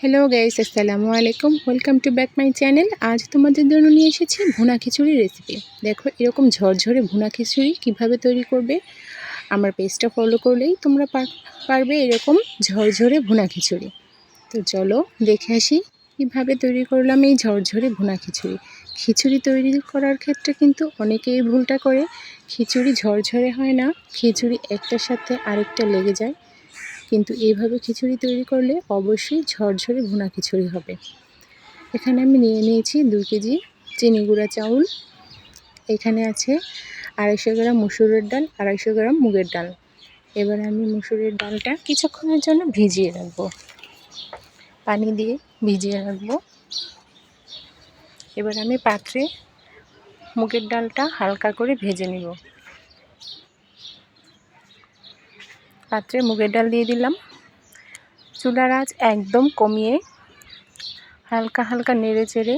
Hello guys আসসালামু আলাইকুম welcome to back my channel আজ তোমাদের জন্য নিয়ে এসেছি ভুনা খিচুড়ি রেসিপি দেখো, এরকম ঝরঝরে ভুনা খিচুড়ি কীভাবে তৈরি করবে? আমার পেজটা ফলো করলেই তোমরা পারবে এরকম ঝরঝরে ভুনা খিচুড়ি। তো চলো দেখে আসি কীভাবে তৈরি করলাম এই ঝরঝরে ভুনা খিচুড়ি। খিচুড়ি তৈরি করার ক্ষেত্রে কিন্তু অনেকেই ভুলটা করে। খিচুড়ি ঝরঝরে হয় না, খিচুড়ি একটার সাথে আরেকটা লেগে যায়। কিন্তু এইভাবে খিচুড়ি তৈরি করলে অবশ্যই ঝরঝরে ভুনা খিচুড়ি হবে। এখানে আমি নিয়ে নিয়েছি দু কেজি চিনি গুঁড়া চাউল। এখানে আছে আড়াইশো গ্রাম মুসুরের ডাল, আড়াইশো গ্রাম মুগের ডাল। এবার আমি মুসুরের ডালটা কিছুক্ষণের জন্য ভিজিয়ে রাখব। পানি দিয়ে ভিজিয়ে রাখব। এবার আমি পাত্রে মুগের ডালটা হালকা করে ভেজে নিব। পাত্রে মুগের ডাল দিয়ে দিলাম। চুলার আঁচ একদম কমিয়ে হালকা হালকা নেড়ে চেড়ে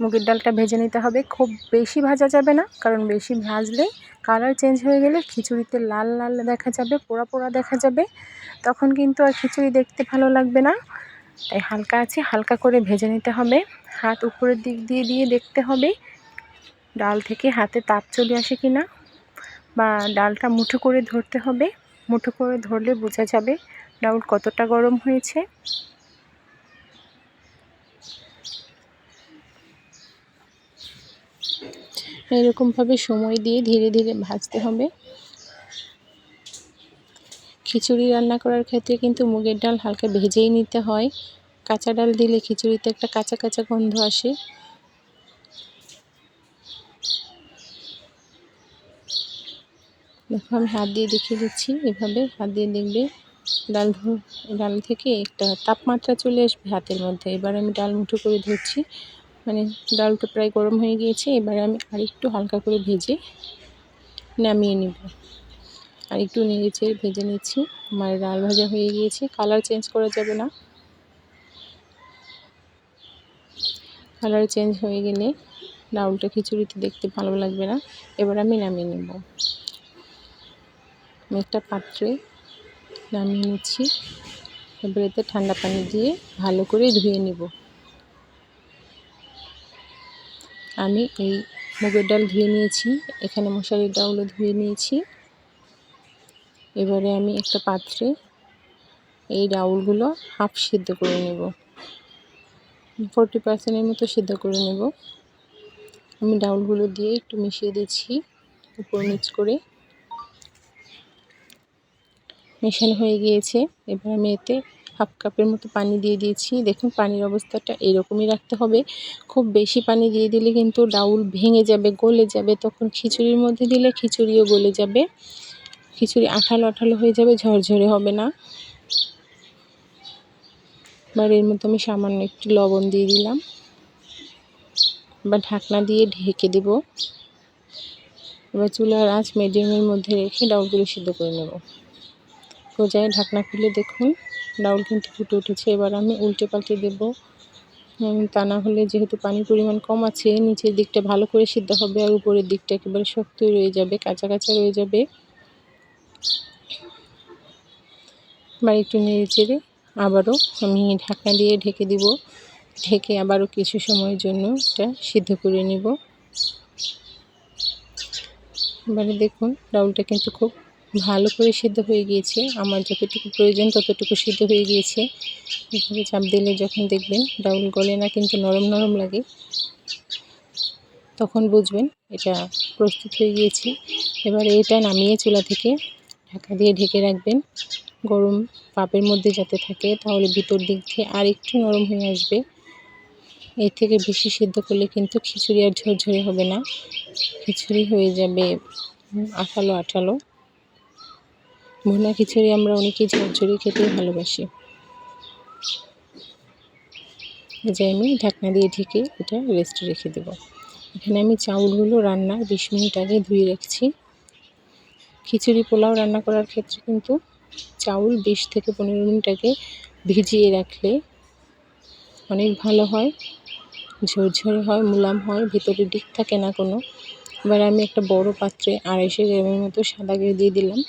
মুগের ডালটা ভেজে নিতে হবে। খুব বেশি ভাজা যাবে না, কারণ বেশি ভাজলে কালার চেঞ্জ হয়ে গেলে খিচুড়িতে লাল লাল দেখা যাবে, পোড়া পোড়া দেখা যাবে। তখন কিন্তু আর খিচুড়ি দেখতে ভালো লাগবে না। তাই হালকা আছে, হালকা করে ভেজে নিতে হবে। হাত উপরের দিক দিয়ে দিয়ে দেখতে হবে ডাল থেকে হাতে তাপ চলে আসে কি না বা ডালটা মুঠো করে ধরতে হবে। মুঠো করে ধরলে বোঝা যাবে ডাউল কতটা গরম হয়েছে। এরকমভাবে সময় দিয়ে ধীরে ধীরে ভাজতে হবে। খিচুড়ি রান্না করার ক্ষেত্রে কিন্তু মুগের ডাল হালকা ভেজেই নিতে হয়। কাঁচা ডাল দিলে খিচুড়িতে একটা কাঁচা কাঁচা গন্ধ আসে। দেখো, আমি হাত দিয়ে দেখিয়ে দিচ্ছি এভাবে। হাত দিয়ে দেখবে ডাল ডাল থেকে একটা তাপমাত্রা চলে আসবে হাতের মধ্যে। এবার আমি ডাল মুঠো করে ধরছি। মানে ডালটা প্রায় গরম হয়ে গিয়েছে, এবারে আমি আরেকটু হালকা করে ভেজে নামিয়ে নিব। আর একটু নেড়েছে ভেজে নিচ্ছি। আমার ডাল ভাজা হয়ে গিয়েছে, কালার চেঞ্জ করা যাবে না। কালার চেঞ্জ হয়ে গেলে ডাউলটা খিচুড়িতে দেখতে ভালো লাগবে না। এবার আমি নামিয়ে নেব। আমি একটা পাত্রে নামিয়ে নিচ্ছি। এবার এতে ঠান্ডা পানি দিয়ে ভালো করে ধুয়ে নিব। আমি এই মুগের ডাল ধুয়ে নিয়েছি, এখানে মশারির ডাউলও ধুয়ে নিয়েছি। এবারে আমি একটা পাত্রে এই ডাউলগুলো হাফ সিদ্ধ করে নেব। ফোরটি পার্সেন্টের মতো সিদ্ধ করে নেব। আমি ডাউলগুলো দিয়ে একটু মিশিয়ে দিচ্ছি, উপর নিচ করে। মেশানো হয়ে গিয়েছে। এবার আমি এতে হাফ কাপের মতো পানি দিয়ে দিয়েছি। দেখুন, পানির অবস্থাটা এরকমই রাখতে হবে। খুব বেশি পানি দিয়ে দিলে কিন্তু ডাউল ভেঙে যাবে, গলে যাবে। তখন খিচুড়ির মধ্যে দিলে খিচুড়িও গলে যাবে। খিচুড়ি আঠালো আঠালো হয়ে যাবে, ঝরঝরে হবে না। এবার এর মধ্যে আমি সামান্য একটু লবণ দিয়ে দিলাম। বা ঢাকনা দিয়ে ঢেকে দেব। এবার চুলার আঁচ মিডিয়ামের মধ্যে রেখে ডাউলগুলো সিদ্ধ করে নেব। পর্যায়ে ঢাকনা খুলে দেখুন। ডাউল কিন্তু ফুটে উঠেছে। এবার আমি উল্টে পাল্টে দেবো। তা না হলে যেহেতু পানির পরিমাণ কম আছে, নিচের দিকটা ভালো করে সিদ্ধ হবে আর উপরের দিকটা একেবারে শক্তই রয়ে যাবে, কাঁচা কাঁচা রয়ে যাবে। এবার একটু নেড়ে চেড়ে আবারও আমি ঢাকনা দিয়ে ঢেকে দিব। ঢেকে আবারও কিছু সময়ের জন্য এটা সিদ্ধ করে নিব। এবারে দেখুন, ডাউলটা কিন্তু খুব ভালো করে সিদ্ধ হয়ে গিয়েছে। আমার যতটুকু প্রয়োজন ততটুকু সিদ্ধ হয়ে গিয়েছে। এভাবে চাপ দিলে যখন দেখবেন ডাউল গলে না, কিন্তু নরম নরম লাগে, তখন বুঝবেন এটা প্রস্তুত হয়ে গিয়েছে। এবার এটা নামিয়ে চুলা থেকে ঢাকা দিয়ে ঢেকে রাখবেন। গরম পাপের মধ্যে যাতে থাকে, তাহলে ভিতর দিক থেকে আর একটু নরম হয়ে আসবে। এর থেকে বেশি সিদ্ধ করলে কিন্তু খিচুড়ি আর ঝরঝরে হবে না। খিচুড়ি হয়ে যাবে আঠালো আঠালো। ভুনা খিচুড়ি আমরা অনেকেই ঝরঝরি খেতে ভালোবাসি। যে আমি ঢাকনা দিয়ে ঢেকে এটা রেস্টে রেখে দেব। এখানে আমি চাউলগুলো রান্নার বিশ মিনিট আগে ধুয়ে রাখছি। খিচুড়ি পোলাও রান্না করার ক্ষেত্রে কিন্তু চাউল বিশ থেকে পনেরো মিনিট আগে ভিজিয়ে রাখলে অনেক ভালো হয়, ঝরঝরে হয়, মুলাম হয়, ভিতরে ডিক থাকে না কোনো। এবার আমি একটা বড় পাত্রে আড়াইশো গ্রামের মতো সাদা ঘি দিয়ে দিলাম।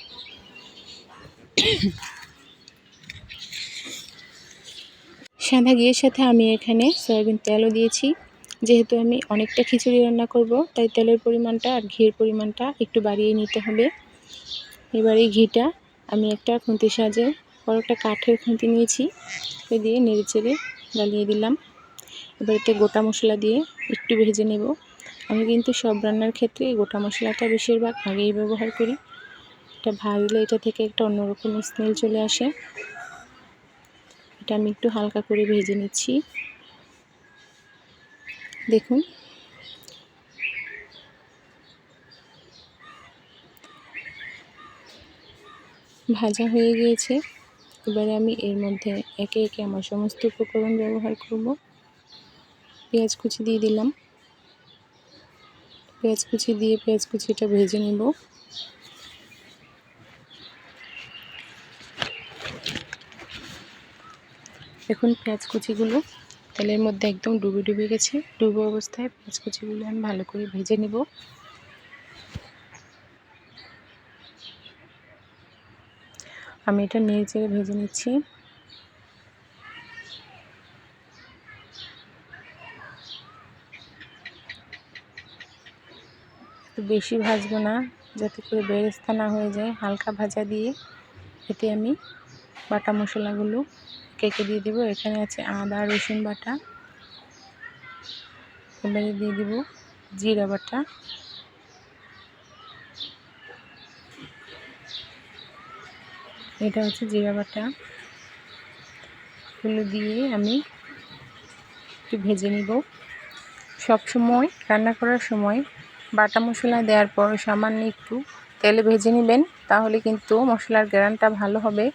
সাদা ঘিয়ের সাথে আমি এখানে সয়াবিন তেলও দিয়েছি। যেহেতু আমি অনেকটা খিচুড়ি রান্না করব, তাই তেলের পরিমাণটা আর ঘিয়ের পরিমাণটা একটু বাড়িয়ে নিতে হবে। এবার এই ঘিটা আমি একটা খুন্তির সাহায্যে বড় একটা কাঠের খুন্তি নিয়েছি এ দিয়ে নেড়ে চেড়ে গালিয়ে দিলাম। এবার এতে গোটা মশলা দিয়ে একটু ভেজে নেব। আমি কিন্তু সব রান্নার ক্ষেত্রে গোটা মশলাটা বেশিরভাগ আগেই ব্যবহার করি। এটা ভাজলে এটা থেকে একটা অন্যরকম স্মেল চলে আসে। এটা আমি একটু হালকা করে ভেজে নিচ্ছি। দেখুন। ভাজা হয়ে গিয়েছে। এবারে আমি এর মধ্যে একে একে আমার সমস্ত উপকরণ ব্যবহার করব। পেঁয়াজ কুচি দিয়ে দিলাম। পেঁয়াজ কুচি দিয়ে পেঁয়াজ কুচিটা ভেজে নেব। দেখুন পেঁয়াজ কুচিগুলো। তেলের মধ্যে একদম ডুবে ডুবে গেছে। ডুবে অবস্থায় পেঁয়াজ কুচিগুলো আমি ভালো করে ভেজে নেব। আমি এটা নেড়ে চেড়ে ভেজে নিচ্ছি। বেশি ভাজবো না, যাতে করে বেরেস্তা না হয়ে যায়। হালকা ভাজা দিয়ে এতে আমি বাটা মশলাগুলো কেকে দিয়ে দেবো। এখানে আছে আদা, রসুন বাটা। এবারে দিয়ে দিব জিরা বাটা। এটা হচ্ছে জিরা বাটা। এগুলো দিয়ে আমি একটু ভেজে নিব। সব সময়, রান্না করার সময় বাটা মশলা দেওয়ার পর সামান্য একটু তেলে ভেজে নেবেন, তাহলে কিন্তু মশলার গ্রানটা ভালো হবে।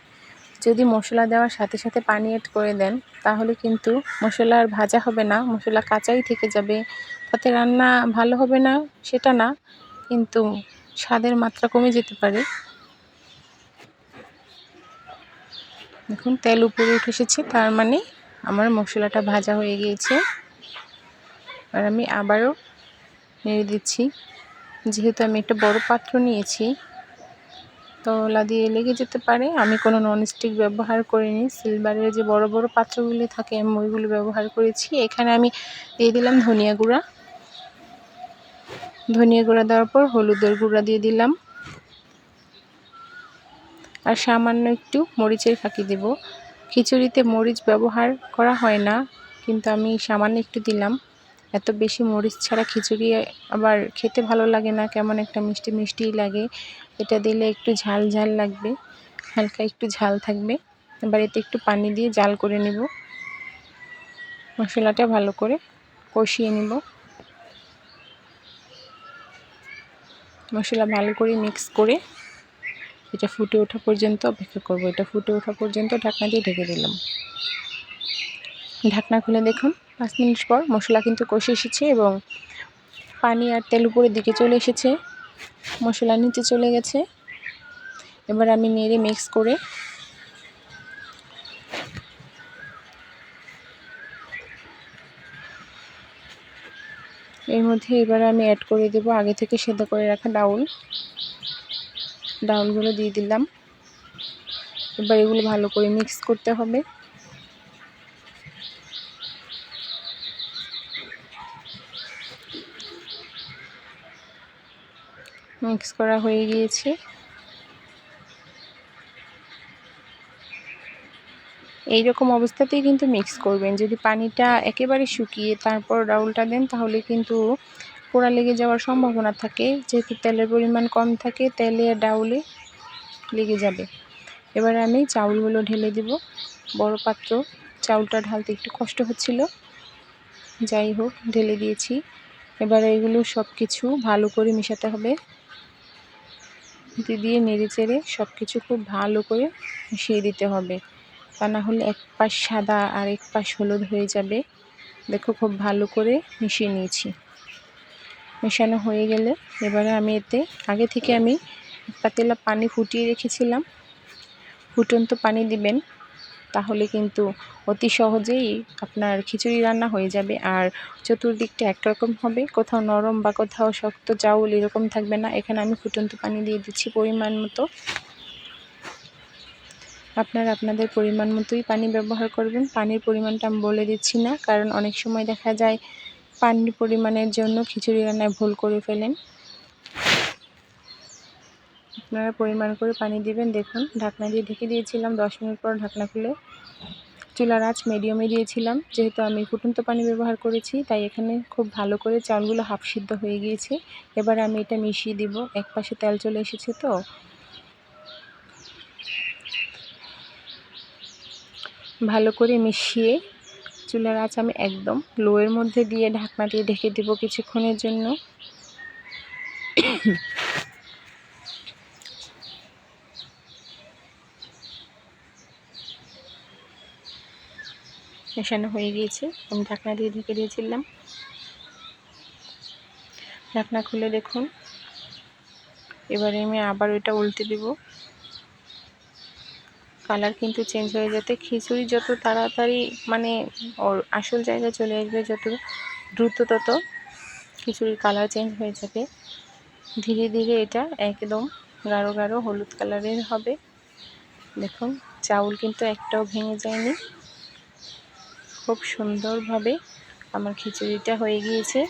যদি মশলা দেওয়ার সাথে সাথে পানি অ্যাড করে দেন, তাহলে কিন্তু মশলা আর ভাজা হবে না, মশলা কাঁচাই থেকে যাবে। তাতে রান্না ভালো হবে না, সেটা না, কিন্তু স্বাদের মাত্রা কমে যেতে পারে। দেখুন, তেল উপরে উঠে এসেছে, তার মানে আমার মশলাটা ভাজা হয়ে গিয়েছে। আর আমি আবারও নেড়ে দিচ্ছি। যেহেতু আমি একটা বড় পাত্র নিয়েছি তলা দিয়ে লেগে যেতে পারে। আমি কোনো ননস্টিক ব্যবহার করিনি। সিলভারের যে বড় বড় পাত্রগুলি থাকে, আমি ওইগুলো ব্যবহার করেছি। এখানে আমি দিয়ে দিলাম ধনিয়া গুঁড়া। ধনিয়া গুঁড়া দেওয়ার পর হলুদের গুঁড়া দিয়ে দিলাম। আর সামান্য একটু মরিচের ফাঁকি দেব। খিচুড়িতে মরিচ ব্যবহার করা হয় না, কিন্তু আমি সামান্য একটু দিলাম। এত বেশি মরিচ ছাড়া খিচুড়ি আবার খেতে ভালো লাগে না, কেমন একটা মিষ্টি মিষ্টিই লাগে। এটা দিলে একটু ঝাল ঝাল লাগবে, হালকা একটু ঝাল থাকবে। এবার এতে একটু পানি দিয়ে জাল করে নেব। মশলাটা ভালো করে কষিয়ে নেব। মশলা ভালো করে মিক্স করে এটা ফুটে ওঠা পর্যন্ত অপেক্ষা করব। এটা ফুটে ওঠা পর্যন্ত ঢাকনা দিয়ে ঢেকে দিলাম। ঢাকনা খুলে দেখুন, পাঁচ মিনিট পর মশলা কিন্তু কষে এসেছে এবং পানি আর তেল উপরের দিকে চলে এসেছে। মশলা নিচে চলে গেছে। এবার আমি নেড়ে মিক্স করে এর মধ্যে এবার আমি অ্যাড করে দেব আগে থেকে সেদ্ধ করে রাখা ডাউল। ডাউলগুলো দিয়ে দিলাম। এবার এগুলো ভালো করে মিক্স করতে হবে। মিক্স করা হয়ে গিয়েছে। এই রকম অবস্থাতেই কিন্তু মিক্স করবেন। যদি পানিটা একেবারে শুকিয়ে তারপর ডাউলটা দেন, তাহলে কিন্তু পোড়া লেগে যাওয়ার সম্ভাবনা থাকে। যেহেতু তেলের পরিমাণ কম থাকে, তেলে ডাউলে লেগে যাবে। এবার আমি চাউলগুলো ঢেলে দিব। বড় পাত্র, চাউলটা ঢালতে একটু কষ্ট হচ্ছিল। যাই হোক, ঢেলে দিয়েছি। এবার এগুলো সব কিছু ভালো করে মেশাতে হবে। দিয়ে নেড়ে চেড়ে সব কিছু খুব ভালো করে মিশিয়ে দিতে হবে। তা না হলে এক পাশ সাদা আর এক পাশ হলুদ হয়ে যাবে। দেখো খুব ভালো করে মিশিয়ে নিয়েছি। মেশানো হয়ে গেলে এবারে আমি এতে, আগে থেকে আমি পাতেলা পানি ফুটিয়ে রেখেছিলাম। ফুটন্ত পানি দিবেন। তাহলে কিন্তু অতি সহজেই আপনার খিচুড়ি রান্না হয়ে যাবে। আর চতুর্দিকটা একরকম হবে। কোথাও নরম বা কোথাও শক্ত চাউল এরকম থাকবে না। এখানে আমি ফুটন্ত পানি দিয়ে দিচ্ছি পরিমাণ মতো। আপনারা আপনাদের পরিমাণ মতোই পানি ব্যবহার করবেন। পানির পরিমাণটা আমি বলে দিচ্ছি না, কারণ অনেক সময় দেখা যায় পানির পরিমাণের জন্য খিচুড়ি রান্নায় ভুল করে ফেলেন। আপনারা পরিমাণ করে পানি দিবেন, দেখুন। ঢাকনা দিয়ে ঢেকে দিয়েছিলাম, দশ মিনিট পর ঢাকনা খুলে। চুলার আঁচ মিডিয়ামে দিয়েছিলাম। যেহেতু আমি ফুটন্ত পানি ব্যবহার করেছি, তাই এখানে খুব ভালো করে চালগুলো হাফ সিদ্ধ হয়ে গিয়েছে। এবার আমি এটা মিশিয়ে দিব। এক পাশে তেল চলে এসেছে তো। ভালো করে মিশিয়ে চুলার আঁচ আমি একদম লোয়ের মধ্যে দিয়ে ঢাকনা দিয়ে ঢেকে দেবো কিছুক্ষণের জন্য। মেশানো হয়ে গিয়েছে। আমি ঢাকনা দিয়ে ঢেকে দিয়েছিলাম। ঢাকনা খুলে দেখুন। এবারে আমি আবার ওইটা উল্টে দেব। কালার কিন্তু চেঞ্জ হয়ে যেতে খিচুড়ি যত তাড়াতাড়ি মানে ওর আসল জায়গায় চলে আসবে যত দ্রুত তত খিচুড়ির কালার চেঞ্জ হয়ে যাবে। ধীরে ধীরে এটা একদম গাঢ় গাঢ় হলুদ কালারের হবে। দেখুন, চাউল কিন্তু একটাও ভেঙে যায়নি। খুব সুন্দরভাবে আমার খিচুড়িটা হয়ে গিয়েছে।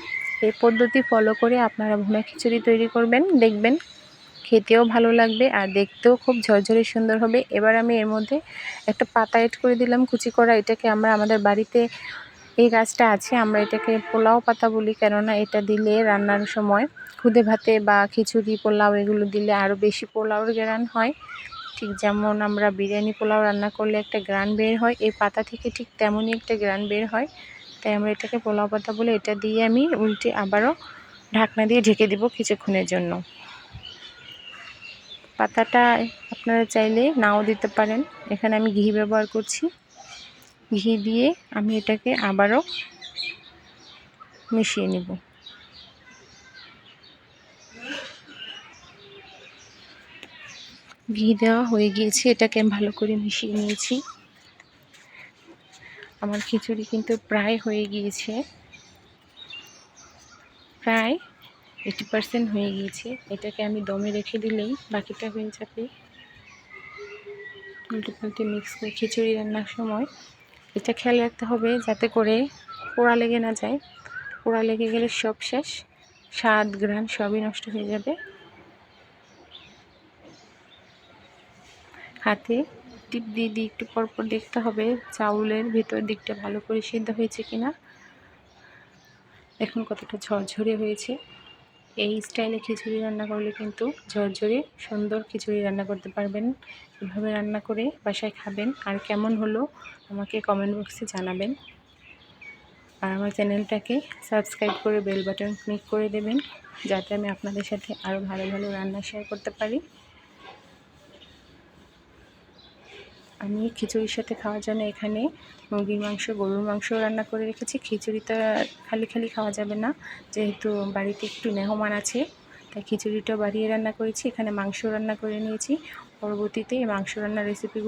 এই পদ্ধতি ফলো করে আপনারা ভুনা খিচুড়ি তৈরি করবেন, দেখবেন খেতেও ভালো লাগবে আর দেখতেও খুব ঝরঝরে সুন্দর হবে। এবার আমি এর মধ্যে একটা পাতা এড করে দিলাম, কুচি করা। এটাকে আমরা আমাদের বাড়িতে এই গাছটা আছে, আমরা এটাকে পোলাও পাতা বলি, কেননা এটা দিলে রান্নার সময় খুদে ভাতে বা খিচুড়ি, পোলাও এগুলো দিলে আরও বেশি পোলাওর গ্রান হয়। ঠিক যেমন আমরা বিরিয়ানি পোলাও রান্না করলে একটা গ্রান বের হয়, এই পাতা থেকে ঠিক তেমনই একটা গ্রান বের হয়। তাই আমরা এটাকে পোলাও পাতা বলে এটা দিয়ে আমি উল্টে আবারও ঢাকনা দিয়ে ঢেকে দেব কিছুক্ষণের জন্য। পাতাটা আপনারা চাইলে নাও দিতে পারেন। এখানে আমি ঘি ব্যবহার করছি। ঘি দিয়ে আমি এটাকে আবারও মিশিয়ে নেব। ঘি দেওয়া হয়ে গিয়েছে, এটাকে আমি ভালো করে মিশিয়ে নিয়েছি। আমার খিচুড়ি কিন্তু প্রায় হয়ে গিয়েছে। প্রায় এইটি পার্সেন্ট হয়ে গিয়েছে। এটাকে আমি দমে রেখে দিলেই বাকিটা হয়ে যাবে। উল্টে পাল্টে মিক্স করে খিচুড়ি রান্নার সময়। এটা খেয়াল রাখতে হবে যাতে করে পোড়া লেগে না যায়। পোড়া লেগে গেলে সব শেষ। স্বাদ গ্রান সবই নষ্ট হয়ে যাবে। হাতে টিপ দিয়ে দিয়ে একটু পরপর দেখতে হবে চাউলের ভিতর দিকটা ভালো করে সিদ্ধ হয়েছে কিনা। এখন কতটা ঝরঝরে হয়েছে। এই স্টাইলে খিচুড়ি রান্না করলে কিন্তু ঝরঝরে সুন্দর খিচুড়ি রান্না করতে পারবেন। এভাবে রান্না করে বাসায় খাবেন। আর কেমন হলো আমাকে কমেন্ট বক্সে জানাবেন। আর আমার চ্যানেলটাকে সাবস্ক্রাইব করে বেল বাটন ক্লিক করে দেবেন, যাতে আমি আপনাদের সাথে আরও ভালো ভালো রান্না শেয়ার করতে পারি। আমি খিচুড়ির সাথে খাওয়ার জন্য এখানে মুরগির মাংস, গরুর মাংস রান্না করে রেখেছি। খিচুড়িটা খালি খালি খাওয়া যাবে না, যেহেতু বাড়িতে একটু মেহমান আছে, তাই খিচুড়িটা বাড়িয়ে রান্না করেছি। এখানে মাংস রান্না করে নিয়েছি। পরবর্তীতে এই মাংস রান্নার রেসিপিগুলো